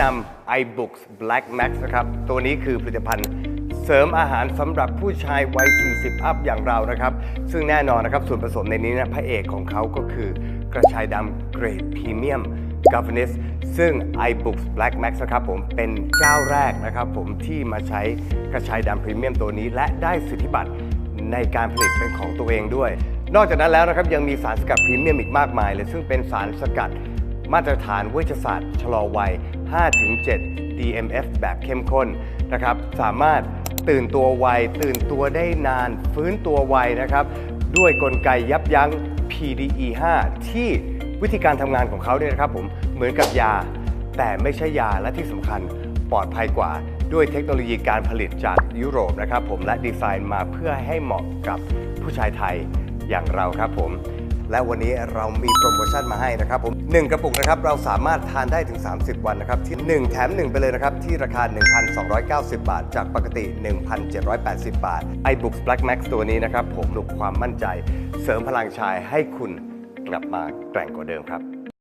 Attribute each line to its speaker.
Speaker 1: นำ iBooks Black Max นะครับ ตัวนี้คือผลิตภัณฑ์เสริมอาหารสำหรับผู้ชายวัย 40 อัพอย่างเรานะครับ ซึ่งแน่นอนนะครับ ส่วนผสมในนี้นะพระเอกของเขาก็คือกระชายดำเกรดพรีเมียม Governess ซึ่ง iBooks Black Max นะครับผมเป็นเจ้าแรกนะครับผมที่มาใช้กระชายดำพรีเมียมตัวนี้ และได้สิทธิบัตรในการผลิตเป็นของตัวเองด้วย นอกจากนั้นแล้วนะครับยังมีสารสกัดพรีเมียมอีกมากมายเลย ซึ่งเป็นสารสกัด มาตรฐานเวชศาสตร์ชะลอวัย 5-7 DMF แบบเข้มข้นนะครับ สามารถตื่นตัวไว ตื่นตัวได้นาน ฟื้นตัวไวนะครับ ด้วยกลไกยับยั้ง PDE5 ที่วิธีการทำงานของเขาเนี่ยนะครับผมเหมือนกับยา แต่ไม่ใช่ยาและที่สำคัญปลอดภัยกว่าด้วยเทคโนโลยีการผลิตจากยุโรปนะครับผมและดีไซน์มาเพื่อให้เหมาะกับผู้ชายไทยอย่างเราครับผม และวันนี้เรามีโปรโมชั่นมาให้นะครับผม1กระปุกนะครับเราสามารถทานได้ถึง 30 วันนะครับที่ 1 แถม 1 ไปเลยนะครับ ที่ราคา 1,290 บาท จากปกติ 1,780 บาท iBooks Black Max ตัวนี้นะครับผมลุกความมั่นใจ เสริมพลังชายให้คุณกลับมาแกร่งกว่าเดิมครับ